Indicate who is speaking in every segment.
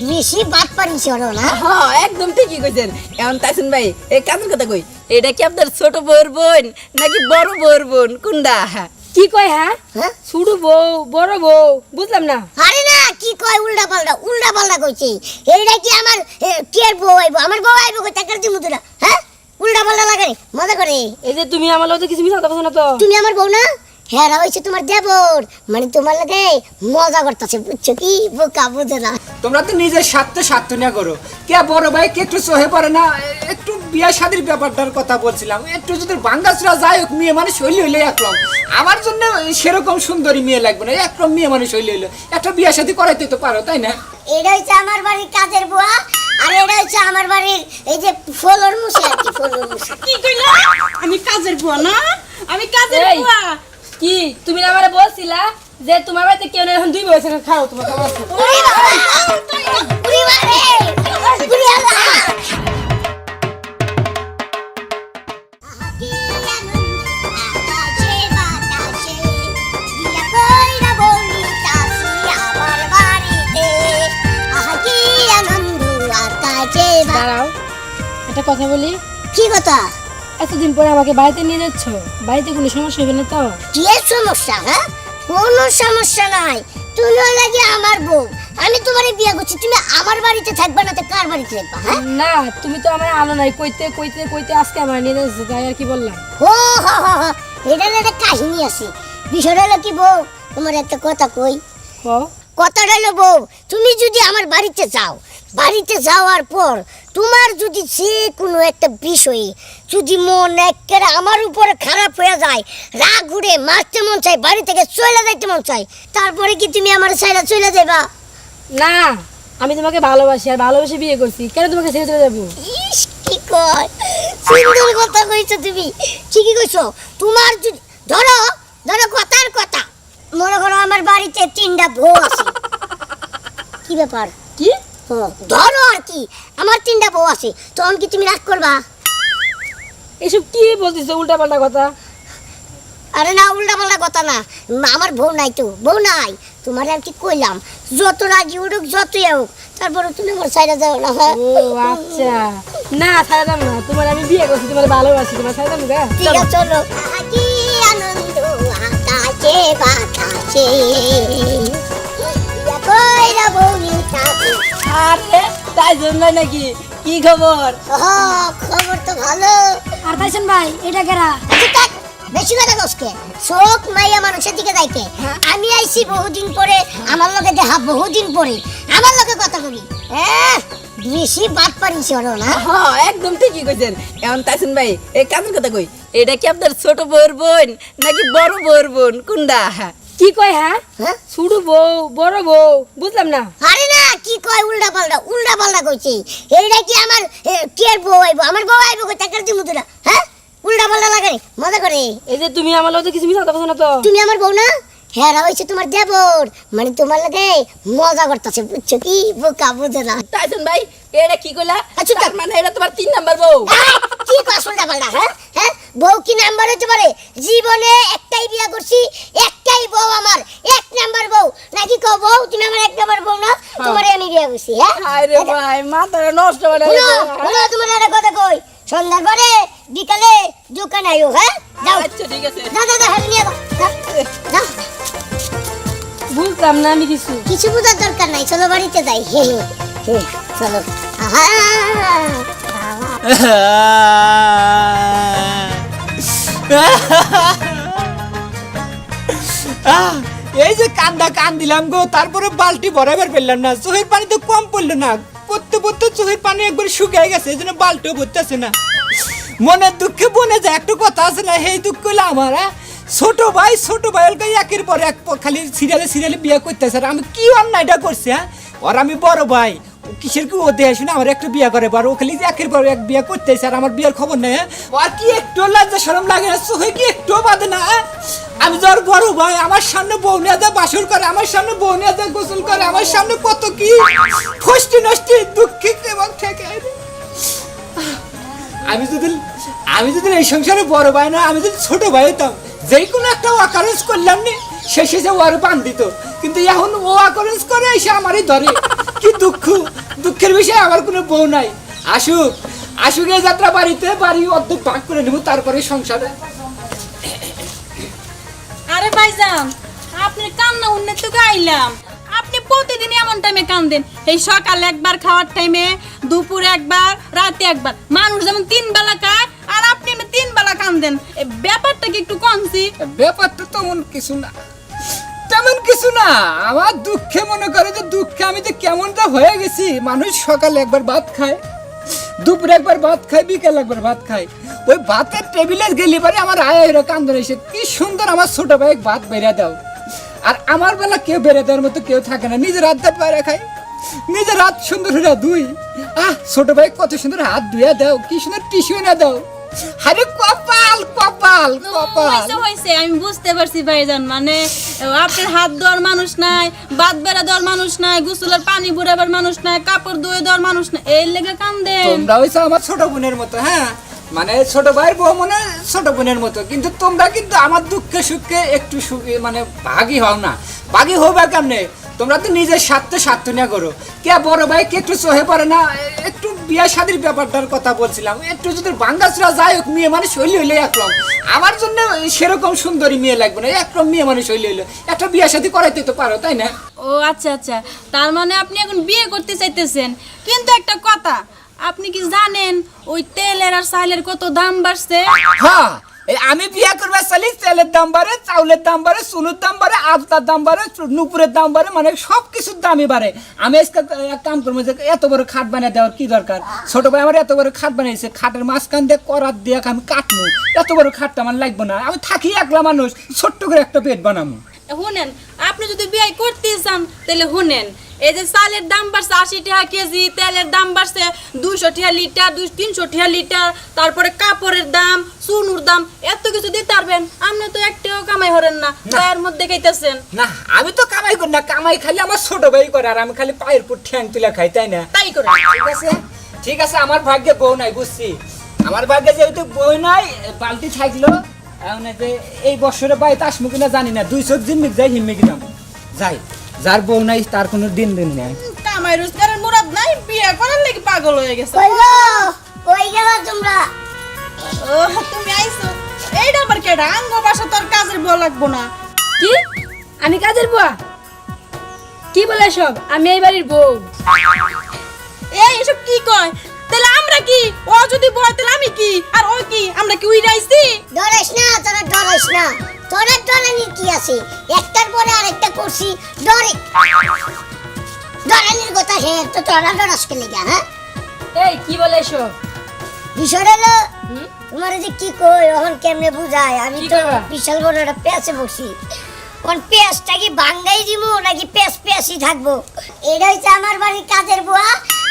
Speaker 1: বেশি বাদ পারি সরো না।
Speaker 2: হ্যাঁ একদম ঠিকই কইছেন। এখন তাইছেন ভাই এই কাজের কথা কই? এটা কি আপনার ছোট বউর বোন নাকি বড় বউর বোন? কোনটা?
Speaker 3: কি কয় হ্যাঁ?
Speaker 1: হ্যাঁ?
Speaker 3: ছোট বউ বড় বউ বুঝলাম না।
Speaker 1: আরে না কি কয় উল্টা পাল্টা উল্টা পাল্টা কইছি। এইটা কি আমার কের বউ আইবো? আমার বউ আইবো কই টাকার দিমু তোরা হ্যাঁ? উল্টা পাল্টা লাগে মজা করে।
Speaker 3: এই যে তুমি আমার লোকে কিছু মিশা কথা না তো।
Speaker 1: তুমি আমার বউ না? হ্যাঁ হয়েছে তোমার দেবর। মানে তোমার লাগে মজা করতেছে বুঝছ কি? বোকা বুঝে না।
Speaker 4: তোমরা তো নিজের স্বার্থে স্বার্থ নিয়ে করো। কে বড় ভাই কে একটু সহে পড়ে না একটু বিয়া শাদির ব্যাপারটার কথা বলছিলাম। একটু যদি বাঙ্গাসরা যাই হোক মেয়ে মানুষ হইলে হইলে একরকম। আমার জন্য সেরকম সুন্দরী মেয়ে লাগবে না একরকম মেয়ে মানুষ হইলে হইলে। একটা বিয়া শাদি করাইতে তো পারো তাই না?
Speaker 1: এটা হচ্ছে আমার বাড়ির কাজের বুয়া আর এটা হচ্ছে আমার বাড়ির এই যে ফলর মুসে আর কি ফলর মুসে।
Speaker 2: কি কইলা? আমি কাজের বুয়া না? আমি কাজের
Speaker 3: এই, কি? তুমি আমারে বলছিলা যে তোমার বাড়িতে কেউ এখন দুই বছর খাও তোমার খাবার দাঁড়াও একটা কথা বলি।
Speaker 1: কি কথা?
Speaker 3: এতদিন পরে আমাকে বাড়িতে নিয়ে যাচ্ছ? বাড়িতে কোনো সমস্যা হবে না তো?
Speaker 1: কি সমস্যা হ্যাঁ? কোনো সমস্যা নাই। তুমি লাগে আমার বউ। আমি তোমার বিয়ে করছি। তুমি আমার বাড়িতে থাকবে না তো কার বাড়িতে থাকবা হ্যাঁ?
Speaker 3: না তুমি তো আমার আলো নাই। কইতে কইতে কইতে আজকে আমার নিয়ে যাচ্ছ তাই আর কি বললাম?
Speaker 1: ও হা হা হা। এটা একটা কাহিনী আছে। বিষয়টা হলো কি বউ? তোমার একটা কথা কই। কথাটা হলো বউ তুমি যদি আমার বাড়িতে যাও বাড়িতে যাওয়ার পর তোমার যদি যে কোনো একটা বিষয়ে যদি মন একেবারে আমার উপরে খারাপ হয়ে যায় রাগ ঘুরে মারতে মন চাই বাড়ি থেকে চলে যাইতে মন চাই তারপরে কি তুমি আমার সাইডা চলে যাবা
Speaker 3: না আমি তোমাকে ভালোবাসি আর ভালোবেসে বিয়ে করছি। কেন তোমাকে ছেড়ে চলে যাব?
Speaker 1: ইস কি কয়? সুন্দর কথা কইছো তুমি। ঠিকই কইছো। তোমার যদি ধরো ধরো কথার কথা। মনে করো আমার বাড়িতে তিনটা বউ আছে। কি ব্যাপার?
Speaker 3: কি?
Speaker 1: ধরো আর কি। আমার তিনটা বউ আছে তখন কি তুমি রাগ করবা?
Speaker 3: এসব কি বলতেছো উল্টা পাল্টা কথা?
Speaker 1: আরে না উল্টা পাল্টা কথা না। আমার বউ নাই তো বউ নাই। তোমার আর কি কইলাম যত রাগি উঠুক যতই হোক তারপরে তুমি আমার সাইডে যাও না।
Speaker 3: ও আচ্ছা। না দাম না তোমার আমি বিয়ে করছি তোমার ভালোবাসি তোমার দাম গা
Speaker 1: ঠিক আছে চলো। কি আনন্দ আকাশে বাতাসে। কইরা বউনি থাকে
Speaker 2: আরে তাই জন্য নাকি? কি খবর?
Speaker 1: খবর তো ভালো।
Speaker 3: আর তাইছেন ভাই এটা কেরা?
Speaker 1: বেশি কথা কসকে চোখ মাইয়া মানুষের দিকে যাইতে। আমি আইছি বহুদিন পরে আমার লগে দেখা বহুদিন পরে। আমার লগে কথা কবি। হ্যাঁ বেশি বাদ পারিস ওরও না।
Speaker 2: হ্যাঁ একদম ঠিকই কইছেন। এখন তাইছেন ভাই এই কাজের কথা কই এটা কি আপনার ছোট বউর বোন নাকি বড় বউর বোন? কোনটা?
Speaker 3: কি কয় হ্যাঁ?
Speaker 1: হ্যাঁ?
Speaker 3: ছোট বউ বড় বউ বুঝলাম না।
Speaker 1: আরে না কি কয় উল্টা পাল্টা উল্টা পাল্টা কইছি। এইটা কি আমার কের বউ আইবো? আমার বউ আইবো কই? টাকার দিমু তোরা হ্যাঁ? উল্টা পাল্টা লাগাই মজা করে।
Speaker 3: এই যে তুমি আমার লগে কিছু মিশাতে কথা না তো।
Speaker 1: তুমি আমার বউ না? হ্যাঁ হয়েছে তোমার দেবর। মানে তোমার লাগে মজা করতেছে বুঝছ কি? বোকা বুঝে না।
Speaker 2: তাইছেন ভাই এটা কি কইলা?
Speaker 1: আচ্ছা,
Speaker 2: তার মানে এটা তোমার তিন নাম্বার বউ।
Speaker 1: আহ, কি হ্যাঁ? হ্যাঁ? বউ কি নাম্বার হতে পারে? জীবনে একটাই বিয়া করছি একটাই বউ আমার। এক নাম্বার বউ। নাকি কও বউ তুমি আমার এক নাম্বার বউ না? তোমারে আমি বিয়া করছি হ্যাঁ?
Speaker 2: আরে ভাই মাথাটা নষ্ট করে
Speaker 1: তোমার একটা কথা কই। সন্ধ্যার পরে বিকালে দোকান আইও হ্যাঁ? যাও।
Speaker 2: আচ্ছা ঠিক আছে।
Speaker 1: নিয়ে যাও।
Speaker 3: বুঝলাম না আমি কিছু।
Speaker 1: কিছু বোঝার দরকার নাই চলো বাড়িতে যাই। হে হে, চলো। আহ,
Speaker 4: এই যে কান্দা কান দিলাম গো তারপরে বালতি বরাবর ফেললাম না চোখের পানি তো কম পড়ল না পড়তে পড়তে চোখের পানি একবার শুকিয়ে গেছে এই জন্য বালতিও ভরতেছে না। মনের দুঃখে বনে যায় একটা কথা আছে না সেই দুঃখ হলো আমার হ্যাঁ? ছোট ভাই ছোট ভাই ওকে একের পর এক খালি সিরিয়ালে সিরিয়ালে বিয়ে করতেছে আর আমি কি অন্যায়টা করছি হ্যাঁ আর আমি বড় ভাই কিসের কি ও দেয় শুনে আমার একটা বিয়ে করে, বার ও খালি একের পর এক বিয়ে করতেছে আর আমার বিয়ের খবর নেই হ্যাঁ? আর কি একটু লজ্জা সরম লাগে না, চোখে কি একটু বাদে না হ্যাঁ? আমি যার বড় ভাই, আমার সামনে বউ যায় বাসর করে, আমার সামনে বউ যায় গোসল করে, আমার সামনে কত কি ফষ্টি নষ্টি, দুঃখে এবং ঠেকে আমি যদি আমি যদি এই সংসারে বড় ভাই না, আমি যদি ছোট ভাই হতাম যেই কোনো একটা অকারেন্স করলাম নি, শেষে যে ওর বান দিত কিন্তু এখন ও অকারেন্স করে, এসে আমারই ধরে। কি দুঃখ, দুঃখের বিষয়, আমার কোনো বউ নাই। আসুক আসুক এই যাত্রা বাড়িতে, বাড়ি অর্ধেক ভাগ করে নেব, তারপরে সংসারে।
Speaker 5: আরে ভাইজান, আপনি কান্না উন্নত থেকে আইলাম আপনি প্রতিদিন এমন টাইমে কান্দেন। এই সকালে একবার, খাওয়ার টাইমে দুপুরে একবার, রাতে একবার। মানুষ যেমন তিন বেলা এমনি কান্দেন এই ব্যাপারটা কি একটু কমছি
Speaker 4: ব্যাপারটা তেমন কিছু না। তেমন কিছু না। আমার দুঃখে মনে করে যে দুঃখে আমি যে কেমনটা হয়ে গেছি। মানুষ সকালে একবার ভাত খায়, দুপুরে একবার ভাত খায়, বিকেল একবার ভাত খায়। ওই ভাতের টেবিলে গেলি পরে আমার আয় এরকম কান্দন এসে কি সুন্দর আমার ছোট ভাই ভাত বেড়ে দাও। আর আমার বেলা কেউ বেড়ে দেওয়ার মতো কেউ থাকে না। নিজের হাত দিয়ে বাইরে খায় নিজের হাত সুন্দর হয়ে দুই। আহ, ছোট ভাই কত সুন্দর হাত ধুয়ে দাও। কি সুন্দর টিস্যু না দাও। আরে কপাল কপাল কপাল।
Speaker 5: হয়েছে আমি বুঝতে পারছি ভাইজান মানে আপনার হাত মানুষ নাই বাদ বেড়া মানুষ নাই গোসলের পানি বুড়াবার মানুষ নাই কাপড় ধুয়ে মানুষ নাই এর লেগে
Speaker 4: তোমরা হইছো আমার ছোট বোনের মতো হ্যাঁ? মানে ছোট ভাইয়ের বউ মনে ছোট বোনের মতো কিন্তু তোমরা কিন্তু আমার দুঃখে সুখে একটু সুখে মানে ভাগই হও না। ভাগই হবে কেমনে? তোমরা তো নিজের স্বার্থে স্বার্থ নিয়ে করো। কে বড় ভাই কে একটু সহে পারে না একটু বিয়া শাদির ব্যাপারটার কথা বলছিলাম। একটু যদি বাঙ্গাসরা যাই হোক মেয়ে মানুষ হইলে হইলে একরম আমার জন্য সেরকম সুন্দরী মেয়ে লাগবে না একরম মেয়ে মানুষ হইলে হইলে। একটা বিয়া শাদি করাইতে তো পারো তাই না?
Speaker 5: ও আচ্ছা আচ্ছা। তার মানে আপনি এখন বিয়ে করতে চাইতেছেন। কিন্তু একটা কথা আপনি কি জানেন ওই তেলের আর সাইলের কত দাম বাড়ছে?
Speaker 4: হ্যাঁ আমি বিয়ে করবে চালি, তেলের দাম বাড়ে, চাউলের দাম বাড়ে চুনুর দাম বাড়ে, আলতার দাম বাড়ে নুপুরের দাম বাড়ে মানে সব কিছুর দামই বাড়ে। আমি এক কাম করব যে এত বড় খাট বানিয়ে দেওয়ার কি দরকার? ছোট ভাই আমার এত বড় খাট বানিয়েছে, খাটের মাঝখান দিয়ে করার দিয়ে আমি কাটবো এত বড় খাটটা আমার লাগবে না। আমি থাকি একলা মানুষ, ছোট্ট করে একটা পেট বানাবো
Speaker 5: শুনেন আপনি যদি বিয়ে করতে চান, তাহলে শুনেন এই যে চালের দাম বাড়ছে আশি টাকা কেজি তেলের দাম বাড়ছে দুইশো টাকা লিটার দুই তিনশো টাকা লিটার তারপরে কাপড়ের দাম চুনুর দাম এত কিছু দিতে পারবেন? আপনি তো একটাও কামাই হরেন না তার মধ্যে খাইতেছেন।
Speaker 4: না আমি তো কামাই করি না কামাই খালি আমার ছোট ভাই করে আর আমি খালি পায়ের পুর ঠ্যাং তুলে খাই তাই না?
Speaker 5: তাই করে।
Speaker 4: ঠিক আছে? ঠিক আছে আমার ভাগ্যে বউ নাই বুঝছি। আমার ভাগ্যে যেহেতু বউ নাই বালতি থাকল এই যে এই বছরে বাই আসব কিনা জানি না দুই চোখ জিম্মিক যাই হিম্মিক দাম যাই। যার বউ নাই তার কোনো দিন দিন নেই।
Speaker 5: কামাই রোজগারের মুরাদ নাই বিয়ে করার লাগি পাগল হয়ে গেছে।
Speaker 1: কই গো? কই গেলা তোমরা?
Speaker 5: ও তুমি আইছো। এইটা আবার কেডা? আঙ্গ বাসা তোর কাজের বউ লাগবো না।
Speaker 3: কি? আমি কাজের বুয়া কি বলে সব? আমি এই বাড়ির বউ।
Speaker 5: এই এসব কি কয়? তাহলে আমরা কি? ও যদি বয় তাহলে আমি কি? আর ও কি? আমরা কি উইরাইছি
Speaker 1: ডরাইস না তোরা ডরাইস না। তোরা ডরানির কি আছে। একটার পরে আরেকটা করছি ডরে ডরানির কথা হে তো কে লেগে হ্যাঁ?
Speaker 3: এই কি বলে সব
Speaker 1: বিষয়টা হলো তোমার যে কি কই এখন কেমনে বুঝায়? আমি তো বিশাল বড় একটা পেঁচে বসি। কোন পেঁচটা কি বাঙ্গাই দিমু নাকি পেঁচ পেঁচই থাকব এটা হচ্ছে আমার বাড়ির কাজের বুয়া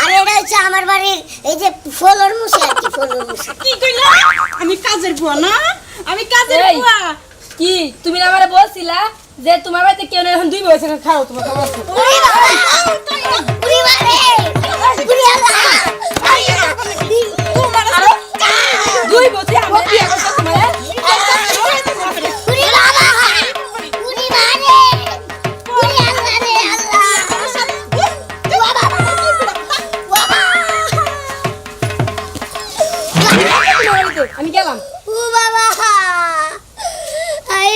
Speaker 1: আর এটা হচ্ছে আমার বাড়ির এই যে ফলর মুসি আর কি ফলর মুসি
Speaker 5: কি কইলা? আমি কাজের বুয়া না? আমি কাজের বুয়া।
Speaker 3: কি? তুমি না আমারে বলছিলা যে তোমার বাড়িতে কেউ এখন দুই বয়সে খাও তোমার খাবার!
Speaker 5: তোমার
Speaker 3: দুই আমি বিয়ে তোমার।
Speaker 1: বাবা!